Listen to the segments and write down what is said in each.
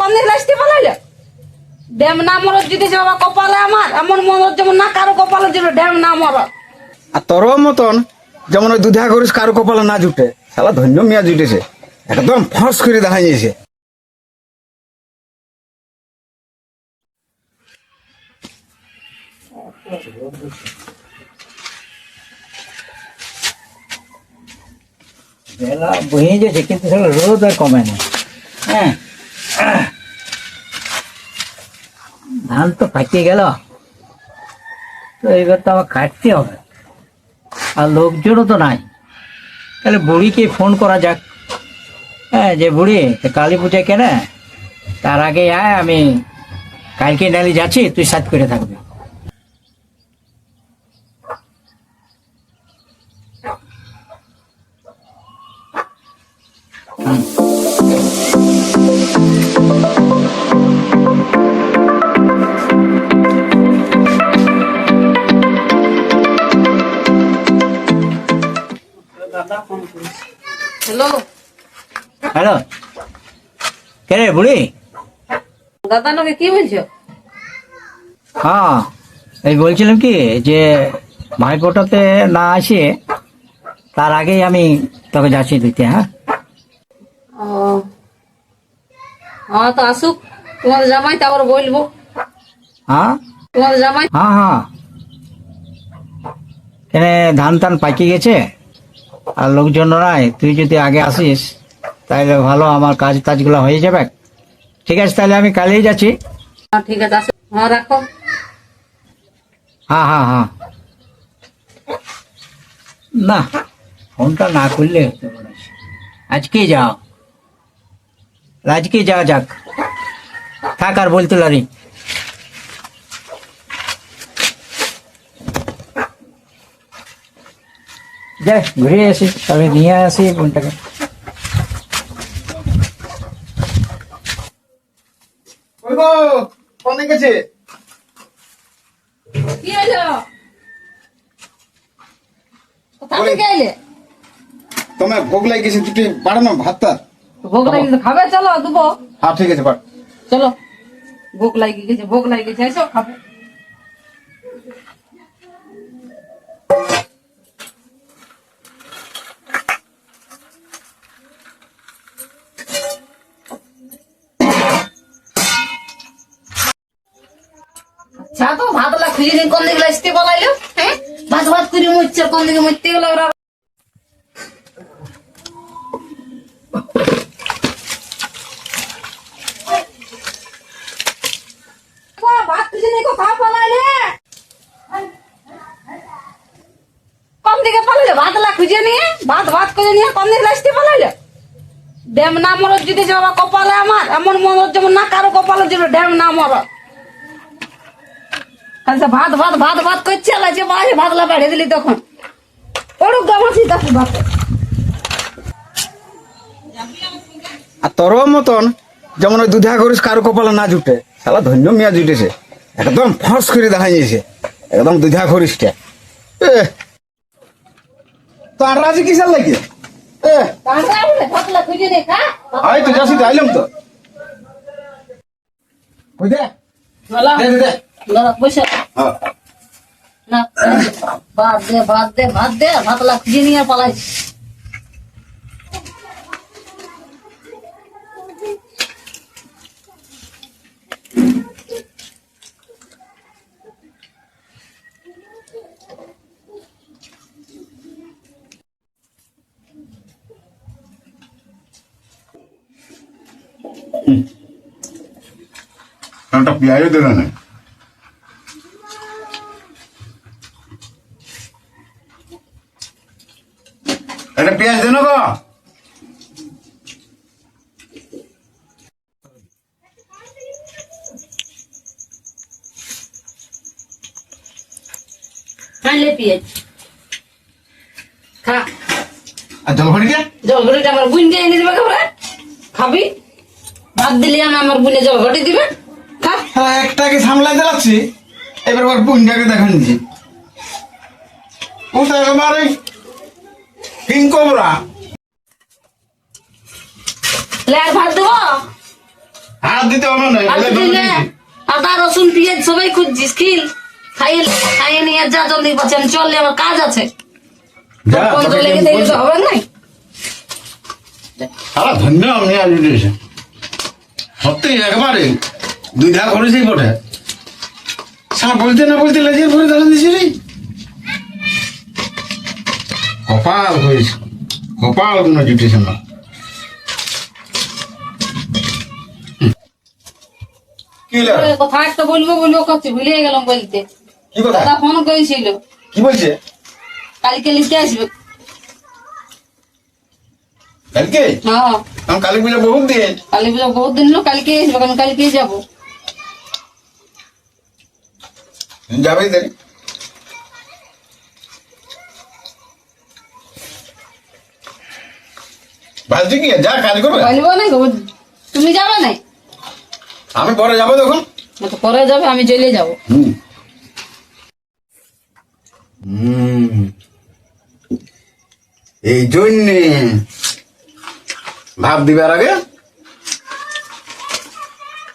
কোন দিকে লাস্তি পালাইলে ড্যাম না মরত যদি যাবা কপালে আমার এমন মরত যেমন না কারও কপালে ড্যাম না মরত আর তোর মতন যেমন ওই দুধা করিস কারও কপালে না জুটে শালা ধন্য মিয়া জুটেছে। একদম ফস করে দেখা যাইছে বেলা বয়ে গেছে কিন্তু সেটা রোদ আর কমে না। হ্যাঁ। ধান তো পাকিয়ে গেল। তো এবার তো আমার কাটতে হবে। আর লোকজনও তো নাই। তাহলে বুড়িকে ফোন করা যাক। হ্যাঁ যে বুড়ি কালী পূজা কেনে? তার আগে আয়, আমি কালকে নালি যাচ্ছি, তুই সাথ করে থাকবি। হ্যালো হ্যালো কে রে বুড়ি? দাদা লোকে কি বলছো? হ্যাঁ এই বলছিলাম কি যে ভাইফোঁটাতে না আসে তার আগেই আমি তোকে যাচ্ছি দিতে হ্যাঁ ও হ্যাঁ তো আসুক। তোমাদের জামাই তারপর বলব। হ্যাঁ? তোমাদের জামাই? হ্যাঁ হ্যাঁ। এখানে ধান টান পাকি গেছে? আর লোকজন নাই তুই যদি আগে আসিস তাহলে ভালো আমার কাজ টাজগুলো হয়ে যাবে। ঠিক আছে তাহলে আমি কালেই যাচ্ছি। হ্যাঁ ঠিক আছে আসো হ্যাঁ রাখো। হ্যাঁ হ্যাঁ হ্যাঁ। না ফোনটা না করলে আজকেই যাও। আজকেই যাওয়া যাক? থাক আর বলতে লারি যাই ঘুরে আসি তবে নিয়ে আসি ফোনটাকে। ওই গো গেছে কি হলো? কোথা থেকে এলে? তোমার ভোগ লাগিয়েছে দুটি বাড়ানো ভাতটা ভোগ লাগি খাবে? চলো দেবো। হ্যাঁ ঠিক আছে চলো। ভোগ লাগি গেছে ভোগ লাগি গেছে এসো খাবে। আচ্ছা তো খুঁজে কোন দিকে আসতে বলাইলো? হ্যাঁ? ভাত ভাত করে মুচ্ছে কোন দিকে মুছতে গেল ওরা ভাত খুঁজে দিন কোথাও পালাইলে কোন দিকে পালাইলে ভাত লা খুঁজে নিয়ে, ভাত ভাত করে নিয়ে কোন দিকে আসতে পালাইলে ড্যাম না মরত যদি যাবা কপালে আমার, এমন মরত যেমন না কারও কপালে ছিল ড্যাম না মরত। আচ্ছা ভাত ভাত ভাত ভাত করছে লাগছে বাড়ি, ভাত লা বাড়িয়ে দিলি তখন। পড়ুক গামাছি তাকে ভাত আর তোর মতন যেমন ওই দুধা করিস কারও কপালে না জুটে, শালা ধন্য মিয়া জুটেছে। একদম ফস করে দেখা যাইছে একদম দুধা করিসটা তো আর রাজি কিসের লাগে? আই তো যাসি তো আইলাম তো। ওই দে। বাদ দে বসে। হ্যাঁ। না ভাত দে ভাত দে ভাত দে ভাত লা খুঁজে নিয়ে পালাই। একটা পেঁয়াজও দিল না একটা পেঁয়াজ দেন গো আনলে পেঁয়াজ খা আর জলপাই দিয়ে জল ঘটিটা আমার বুন দিয়ে এনে দিবে খাবার খাবি ভাত দিলে আমি আমার বুনে জল ঘটি দিবে? হ্যাঁ একটাকে সামলাইতে লাগছি এবার ওর পুঞ্জাকে দেখা নিচ্ছি। ও তো একেবারে কিং কোবরা লে ভাত দেবো? হাত দিতে হবে না আর। আদা রসুন পেঁয়াজ সবাই খুঁজছিস খিল? খাইয়ে খাইয়ে নিয়ে যা জলদি পাচ্ছে আমি চললে আমার কাজ আছে। হবে সারা ধন্য আমি উঠেছে সত্যি একবারে। দুই ধার করেছি বটে। সারা বলতে না বলতে লাজিয়ে পরে দাঁড়ান দিছি রে। কপাল হয়েছে। কপাল কোনো জুটেছে না? কথা একটা বলব বলব করছি ভুলে গেলাম বলতে। দাদা ফোন করেছিল। কি বলছে? কালকে লিখতে আসবে। কালকে? হ্যাঁ। কালী পুজো বহুত দিয়ে কালী পুজো বহুত দিন হলো কালকে আসবে কারণ কালকে যাব। কি যা কাজ করবে। বলব না তুমি যাবে না আমি পরে যাব তখন তো পরে যাবে আমি চলে যাব। হুম। এই জন্যে ভাব দিবার আগে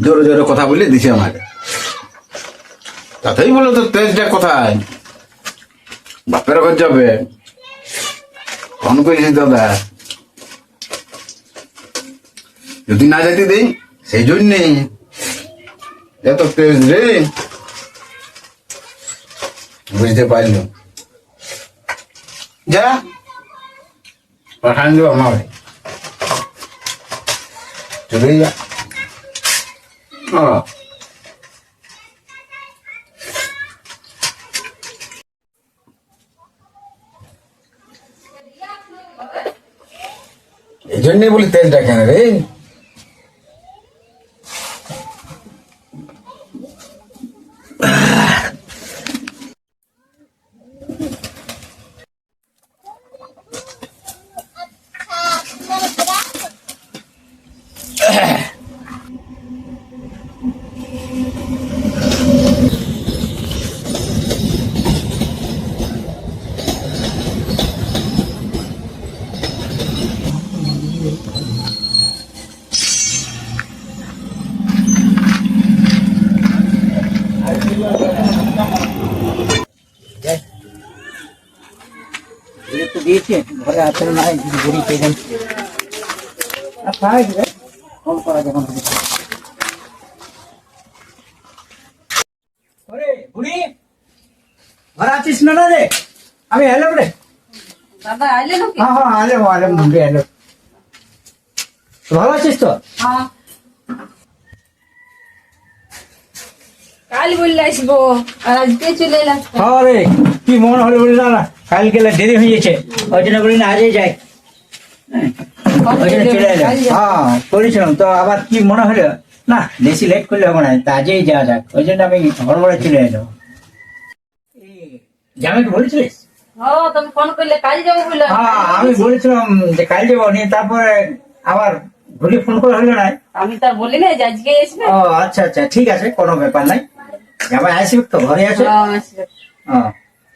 জোরে জোরে কথা বলে দিছে আমাকে। তাতেই বলো তো, তেজটা কোথায়? বাপের ঘর যাবে। ফোন করেছি দাদা। যদি না যেতে দিই, সেই জন্যে। এত তেজ রে। বুঝতে পারল। যা, পাঠান দেবো আমার চলে যা হ্যাঁ। এই জন্যই বলি তেলটা কেন রে এটা তো দিয়েছে ঘরে আসলে নাই যদি বুড়ি পেয়ে যান আর খাই রে ফোন করা যখন হবে। ওরে বুড়ি ঘরে আছিস না না রে আমি এলাম রে দাদা আইলে নাকি হ্যাঁ হ্যাঁ আলে আলে মুন্ডে এলো ভালো আছিস তো হ্যাঁ কাল বললে আসব আর আজকে চলে এলাম হ্যাঁ রে কি মন হলো বলি না না কাল গেলে দেরি হয়ে গেছে ওই জন্য বলি না আজই যাই ওই জন্য চলে এলাম। হ্যাঁ করেছিলাম তো আবার কি মনে হলো? না বেশি লেট করলে হবে না তা আজই যাওয়া যাক। ওই জন্য আমি হড়বড়ে চলে এলো জামাইকে বলেছিলিস? হ্যাঁ হ্যাঁ আমি বলেছিলাম যে কাল যাব নিয়ে তারপরে আবার ঘুরে ফোন করা হলো না। আমি তার বলি না আজকে আসবে ও আচ্ছা আচ্ছা ঠিক আছে কোনো ব্যাপার নাই। জামাই আসবে তো ঘরে আছে? হ্যাঁ আসবে।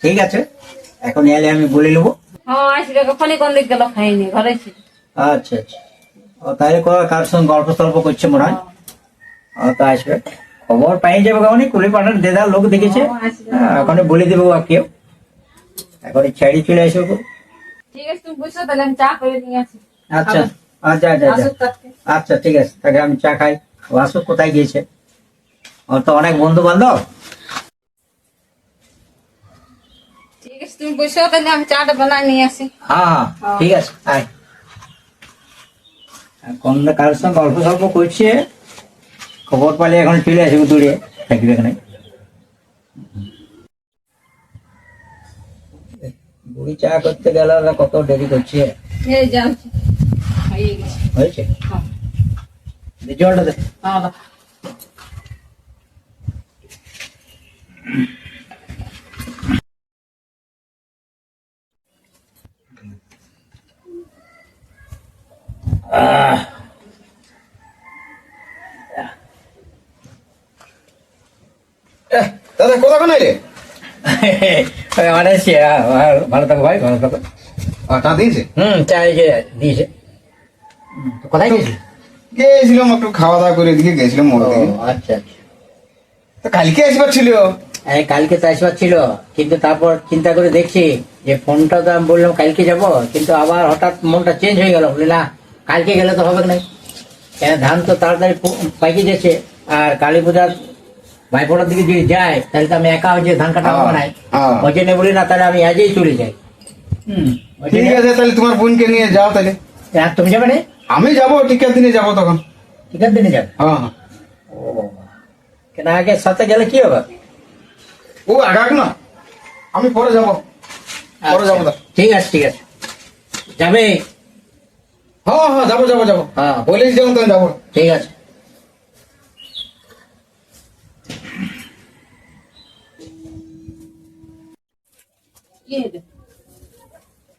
ঠিক আছে। এখন এলে আমি বলে নেব। হ্যাঁ আসবে কখনই কোন দিক গেল খাইনি ঘরে ছিল আচ্ছা আচ্ছা। ও তাহলে কার সঙ্গে গল্প টল্প করছে মনে হয়? ও তো আসবে। খবর পাই যাবে কখনই কুলি দেদার লোক দেখেছে। হ্যাঁ, এখনই বলে দেবো আর কেউ। এখন ছেড়ে চলে আসবে গো। ঠিক আছে তুমি বুঝছ তাহলে আমি চা করে নিয়ে আসি। আচ্ছা আচ্ছা আচ্ছা আচ্ছা আচ্ছা ঠিক আছে তাকে আমি চা খাই। ও আসুক কোথায় গিয়েছে? ওর তো অনেক বন্ধু বান্ধব ঠিক আছে তুমি বুঝছ তাহলে আমি চাটা বানাই নিয়ে আসি। হ্যাঁ হ্যাঁ ঠিক আছে আয়। এখন কারোর সঙ্গে গল্প সল্প করছে খবর পালে এখন চলে আসবে দূরে থাকবে এখানে। বুড়ি চা করতে গেল কত দেরি করছে? এই যাচ্ছি হয়েছে। হ্যাঁ জলটা দে। হ্যাঁ দাদা কতক্ষণ আইলে ভালো থাকো ভাই ভালো থাকো। ও, দিয়েছে? হুম চা দিয়েছে। কোথায় গেছিলি? গেছিলাম একটু খাওয়া দাওয়া করে গেছিলাম দিকে। আচ্ছা আচ্ছা। তো কালকে আসবার ছিল? কালকে তো আসবার ছিল কিন্তু তারপর চিন্তা করে দেখছি যে ফোনটা তো আমি বললাম কালকে যাব কিন্তু আবার হঠাৎ মনটা চেঞ্জ হয়ে গেল বলি না। কালকে গেলে তো হবে না কেন? ধান তো তাড়াতাড়ি পাইকে যাচ্ছে। আর কালী পূজার ভাইফোঁটার দিকে যদি যায় তাহলে তো আমি একা হচ্ছে ধান কাটা হবে না হ্যাঁ। ওই জন্য বলি না তাহলে আমি আজই চলে যাই। ঠিক আছে তাহলে তোমার বোনকে নিয়ে যাও তাহলে। আর তুমি যাবে না? আমি যাব টিকার দিনে যাব তখন। আছে দিনে যাবে? হ্যাঁ। হ্যাঁ। কেন আগে সাথে গেলে কি হবে? ও আগাক না? আমি পরে যাব। পরে যাব আচ্ছা, ঠিক আছে ঠিক আছে। যাবে? হ্যাঁ হ্যাঁ যাব যাব যাব। হ্যাঁ। বলিস যখন তখন যাব। ঠিক আছে?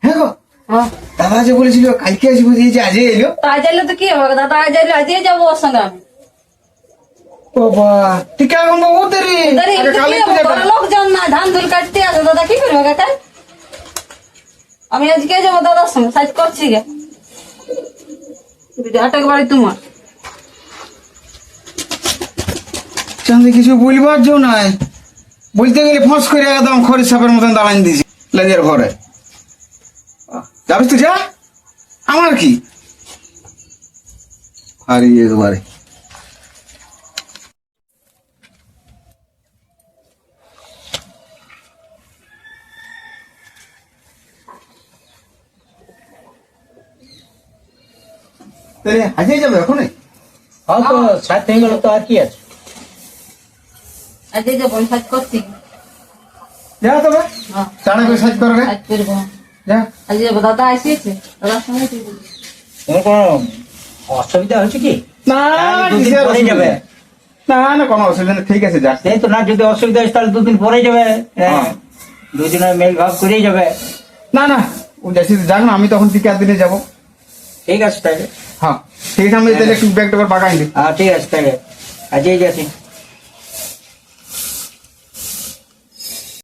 হ্যাঁ গো হ্যাঁ। দাদা যে বলেছিল কালকে আসব দিয়েছে আজই এলো। তা আজ এলে তো কি হবে? দাদা আজ এলে আজই যাব ওর সঙ্গে আমি। বাবা টিকা এখন তো ও দেরি? লোকজন না ধান ধুল কাটতে আছে দাদা কি করবে? কাকা? আমি আজকে যাব দাদার সঙ্গে সাইজ করছি গে। বাড়ি তোমার। চাঁদে কিছু বলবার জো নাই। বলতে গেলে ফস করে একদম খড়ি সাপের মতন দাঁড়ান দিয়েছি লেজের ঘরে। যাবিস তুই যা। আমার কি? হারিয়ে একবারে তাহলে যাবে এখনই? হ্যাঁ তো সাত হয়ে গেল তো আর কি আছে? আজকে যাব আমি সাইজ করছি। যা তবে হ্যাঁ। টানা করে সাজ করবে সাইজ করব। যা। আজ যাব দাদা আসিয়েছে। দাদার সঙ্গে যাব। তোমার কোনো অসুবিধা হচ্ছে কি? না অসুবিধা? যাবে। না না কোনো অসুবিধা নেই ঠিক আছে যা। সেই তো না যদি অসুবিধা হয় তাহলে দুদিন পরে যাবে। হ্যাঁ। হ্যাঁ। দুদিনের মেল ভাব করেই যাবে। না না ও যাচ্ছি যাক না আমি তখন টিকার দিনে যাব। ঠিক আছে তাহলে। হ্যাঁ ঠিক আছে আমি তাহলে একটু ব্যাগটা করে পাকাই দিই হ্যাঁ ঠিক আছে তাহলে। আজই যাচ্ছি।